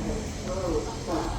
そうですか。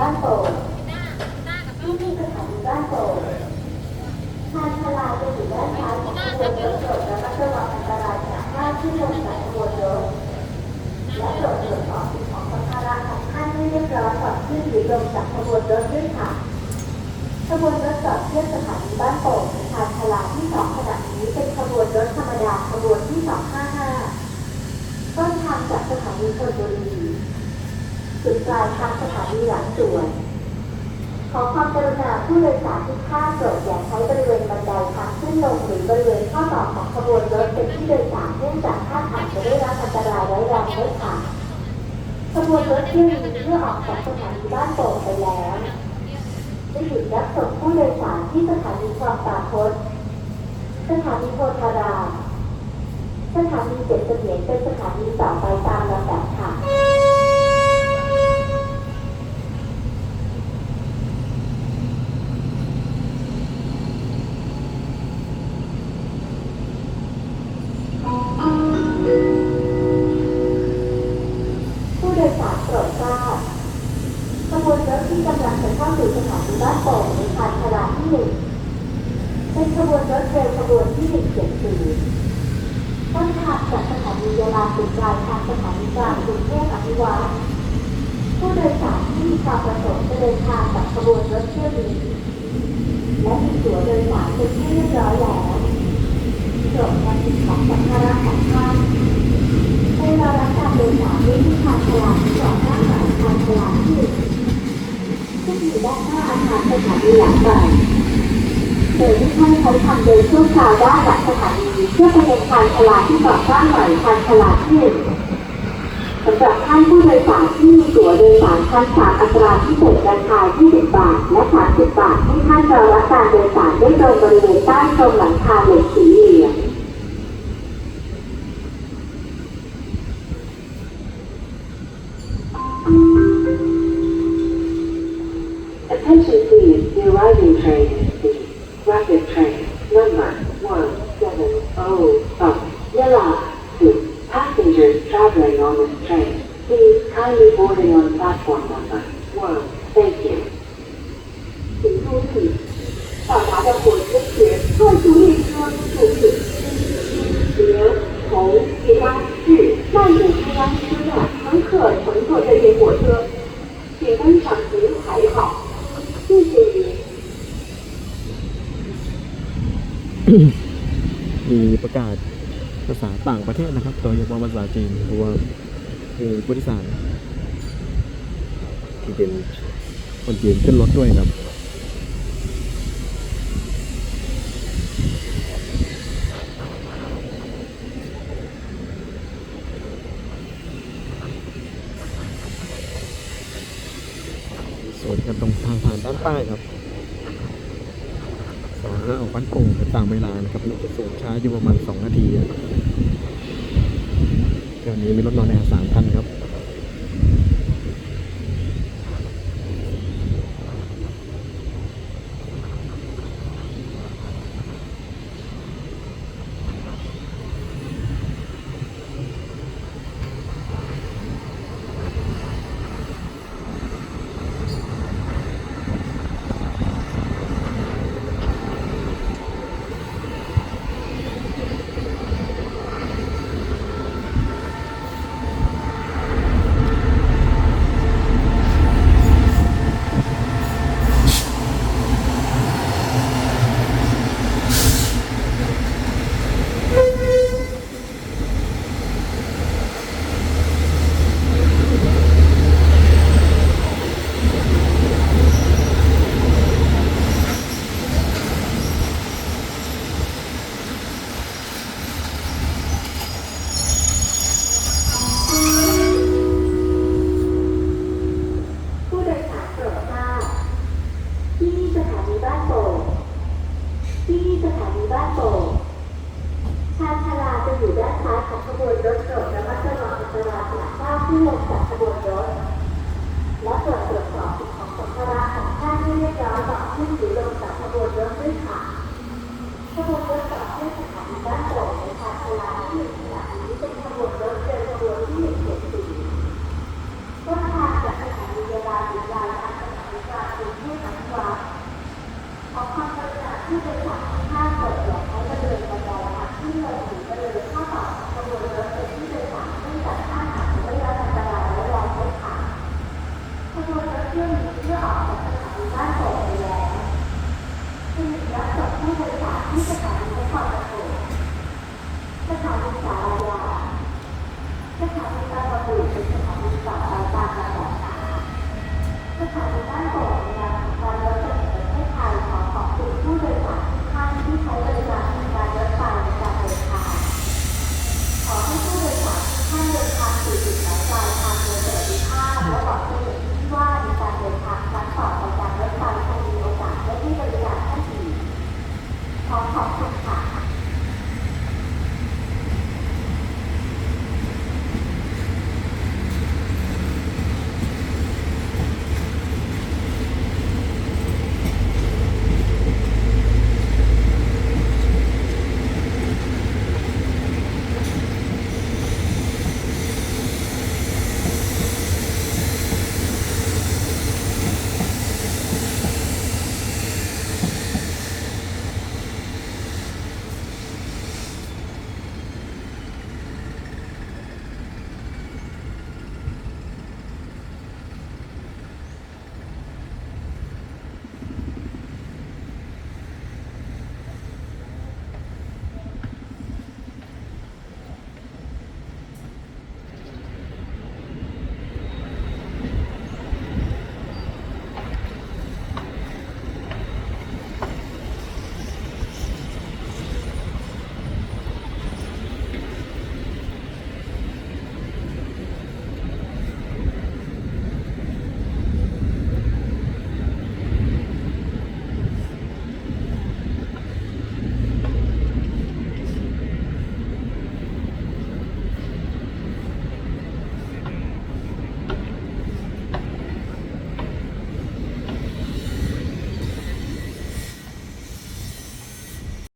บ้านโป่งที่ที่สถานีบ้านโป่งทางพลาจะอยู่ด้านซ้ายของขบวนรถโปรดระมัดระวังอันตรายจากภาพที่ลงจากขบวนรถและโปรดตรวจสอบสิ่งของสัมภาระของท่านให้เรียบร้อยก่อนขึ้นหรือลงจากขบวนรถด้วยค่ะ ขบวนรถจอดเทียบสถานีบ้านโป่งทางพลาที่สองขณะนี้เป็นขบวนรถธรรมดาขบวนที่สองห้าห้าต้นทางจากสถานีชลบุรี จุดปลายทางสถานีหลังสวนขอความกรุณาผู้โดยสารทุกท่านโปรดอย่าใช้บริเวณบันไดทางขึ้นลงหรือบริเวณข้อต่อของขบวนรถเป็นที่โดยสารเนื่องจากท่านอาจจะได้รับอันตรายร้ายแรงได้ค่ะขบวนรถเที่ยวนี้เมื่อออกจากสถานีบ้านโป่งไปแล้วได้หยุดรับส่งผู้โดยสารที่สถานีคลองตาคดสถานีโพธารามสถานีเจ็ดเสมียนเป็นสถานีต่อไปตามลำดับค่ะ นียาลาถึงปลายทางสถานีกลางกรุงเทพอภิวัตรผู้โดยสารที่มีความประสงค์จะเดินทางกับขบวนรถเที่ยวนี้และมีตั๋วโดยสารเป็นที่เรียบร้อยแล้วโปรดนำสิ่งของสัมภาระของท่านไปรอรับการโดยสารด้วยที่ทางฉลากที่จอดด้านหลังทางฉลากที่หนึ่งซึ่งอยู่ด้านหน้าอาคารสถานีหลังใหม่โดยที่ให้ใช้ทำโดยชั่วคราวได้หลัง สถานีเพื่อไปยังทางฉลาดที่ก่อสร้างใหม่ทางฉลาดที่หนึ่งสำหรับท่านผู้โดยสารที่มีตั๋วโดยสารชั้นสามอัตราพิเศษราคา 20 บาท และ 30 บาทให้ท่านรอรับการโดยสารได้ตรงบริเวณใต้ตรงหลังคาเหล็กสีเหลือง Attention please, the arriving train is rapid train number 170 Yala to passengers traveling on this train. Please kindly boarding on platform number 1. Thank you. 请注意，到达的火车是特殊列车数字零从吉安至曼谷中央车站，乘客乘坐这列火车，请跟上行排好，谢谢您。 มีประกาศภาษาต่างประเทศนะครับ โดยเฉพาะภาษาจีนเพราะว่ามีผู้โดยสาร ที่เป็นคนจีนขึ้นรถด้วยครับสวนกันตรงทางผ่านด้านใต้ครับสองห้าออกบ้านโป่งไปตามเวลานะครับรถจะส่งช้าอยู่ประมาณสองนาทีเดี๋ยวนี้มีรถนอนแอร์สามคันครับ ยู่ด้านซ้ายของขบวนรถโปรดระมัดระวังอันตรายจากท่าที่ลงจากขบวนรถ และตรวจตรวจสอบสิ่งของสัมภาระของท่านที่เรียบร้อยก่อนขึ้นหรือลงจากขบวนรถด้วยค่ะขบวนรถต่อที่สถานีบ้านโป่งในทางพลาที่ สถานีบ้านโป่งมีการการรถไฟแห่งประเทศไทยขอขอบคุณผู้โดยสารทุกท่านที่ใช้บริการการรถไฟจากเทางขอให้ผู้โดยสารทุกท่านเดินทาง